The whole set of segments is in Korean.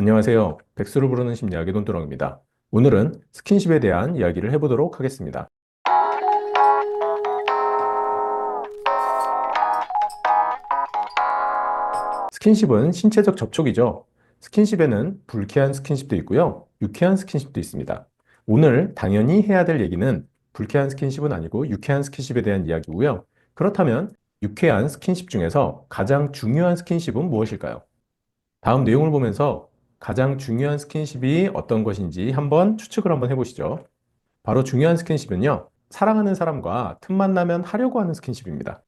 안녕하세요. 백수를 부르는 심리학의 돈두렁입니다. 오늘은 스킨십에 대한 이야기를 해보도록 하겠습니다. 스킨십은 신체적 접촉이죠. 스킨십에는 불쾌한 스킨십도 있고요. 유쾌한 스킨십도 있습니다. 오늘 당연히 해야 될 얘기는 불쾌한 스킨십은 아니고 유쾌한 스킨십에 대한 이야기고요. 그렇다면 유쾌한 스킨십 중에서 가장 중요한 스킨십은 무엇일까요? 다음 내용을 보면서 가장 중요한 스킨십이 어떤 것인지 한번 추측을 한번 해보시죠. 바로 중요한 스킨십은요, 사랑하는 사람과 틈만 나면 하려고 하는 스킨십입니다.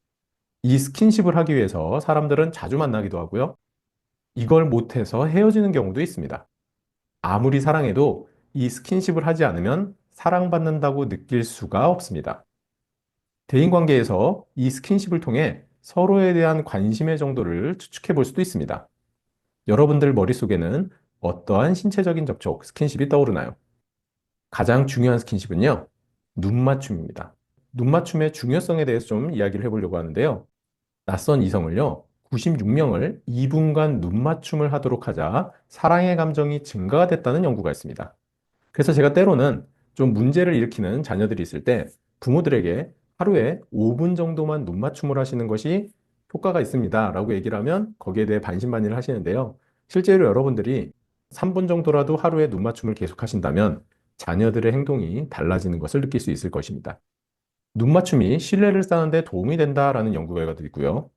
이 스킨십을 하기 위해서 사람들은 자주 만나기도 하고요. 이걸 못해서 헤어지는 경우도 있습니다. 아무리 사랑해도 이 스킨십을 하지 않으면 사랑받는다고 느낄 수가 없습니다. 대인관계에서 이 스킨십을 통해 서로에 대한 관심의 정도를 추측해 볼 수도 있습니다. 여러분들 머릿속에는 어떠한 신체적인 접촉, 스킨십이 떠오르나요? 가장 중요한 스킨십은요, 눈맞춤입니다. 눈맞춤의 중요성에 대해서 좀 이야기를 해보려고 하는데요. 낯선 이성을요, 96명을 2분간 눈맞춤을 하도록 하자 사랑의 감정이 증가가 됐다는 연구가 있습니다. 그래서 제가 때로는 좀 문제를 일으키는 자녀들이 있을 때 부모들에게 하루에 5분 정도만 눈맞춤을 하시는 것이 효과가 있습니다. 라고 얘기를 하면 거기에 대해 반신반의를 하시는데요. 실제로 여러분들이 3분 정도라도 하루에 눈 맞춤을 계속 하신다면 자녀들의 행동이 달라지는 것을 느낄 수 있을 것입니다. 눈 맞춤이 신뢰를 쌓는데 도움이 된다라는 연구 결과도 있고요.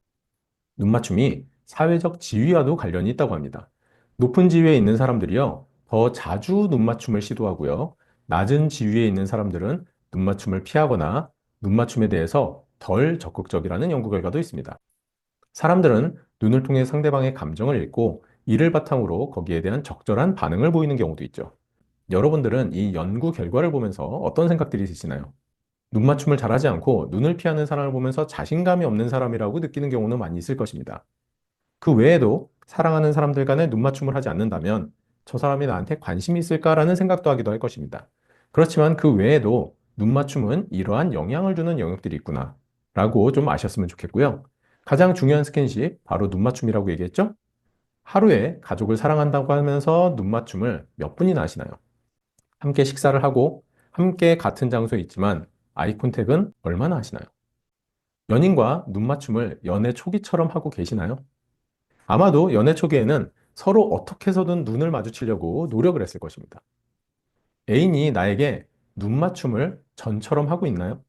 눈 맞춤이 사회적 지위와도 관련이 있다고 합니다. 높은 지위에 있는 사람들이요, 더 자주 눈 맞춤을 시도하고요. 낮은 지위에 있는 사람들은 눈 맞춤을 피하거나 눈 맞춤에 대해서 덜 적극적이라는 연구 결과도 있습니다. 사람들은 눈을 통해 상대방의 감정을 읽고 이를 바탕으로 거기에 대한 적절한 반응을 보이는 경우도 있죠. 여러분들은 이 연구 결과를 보면서 어떤 생각들이 드시나요? 눈 맞춤을 잘하지 않고 눈을 피하는 사람을 보면서 자신감이 없는 사람이라고 느끼는 경우는 많이 있을 것입니다. 그 외에도 사랑하는 사람들 간에 눈 맞춤을 하지 않는다면 저 사람이 나한테 관심이 있을까라는 생각도 하기도 할 것입니다. 그렇지만 그 외에도 눈 맞춤은 이러한 영향을 주는 영역들이 있구나 라고 좀 아셨으면 좋겠고요. 가장 중요한 스킨십, 바로 눈 맞춤이라고 얘기했죠? 하루에 가족을 사랑한다고 하면서 눈 맞춤을 몇 분이나 하시나요? 함께 식사를 하고 함께 같은 장소에 있지만 아이 콘택은 얼마나 하시나요? 연인과 눈 맞춤을 연애 초기처럼 하고 계시나요? 아마도 연애 초기에는 서로 어떻게 해서든 눈을 마주치려고 노력을 했을 것입니다. 애인이 나에게 눈 맞춤을 전처럼 하고 있나요?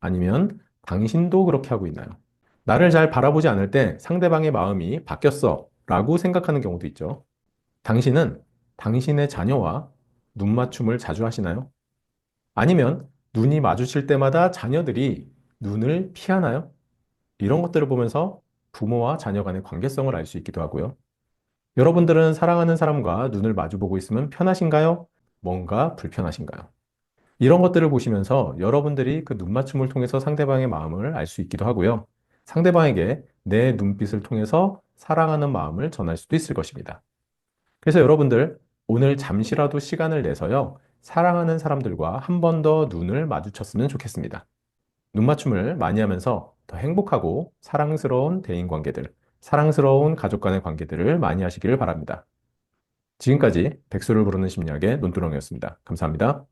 아니면 당신도 그렇게 하고 있나요? 나를 잘 바라보지 않을 때 상대방의 마음이 바뀌었어 라고 생각하는 경우도 있죠. 당신은 당신의 자녀와 눈 맞춤을 자주 하시나요? 아니면 눈이 마주칠 때마다 자녀들이 눈을 피하나요? 이런 것들을 보면서 부모와 자녀 간의 관계성을 알 수 있기도 하고요. 여러분들은 사랑하는 사람과 눈을 마주보고 있으면 편하신가요? 뭔가 불편하신가요? 이런 것들을 보시면서 여러분들이 그 눈맞춤을 통해서 상대방의 마음을 알 수 있기도 하고요. 상대방에게 내 눈빛을 통해서 사랑하는 마음을 전할 수도 있을 것입니다. 그래서 여러분들 오늘 잠시라도 시간을 내서요. 사랑하는 사람들과 한 번 더 눈을 마주쳤으면 좋겠습니다. 눈맞춤을 많이 하면서 더 행복하고 사랑스러운 대인 관계들, 사랑스러운 가족 간의 관계들을 많이 하시기를 바랍니다. 지금까지 백수를 부르는 심리학의 논두렁이었습니다. 감사합니다.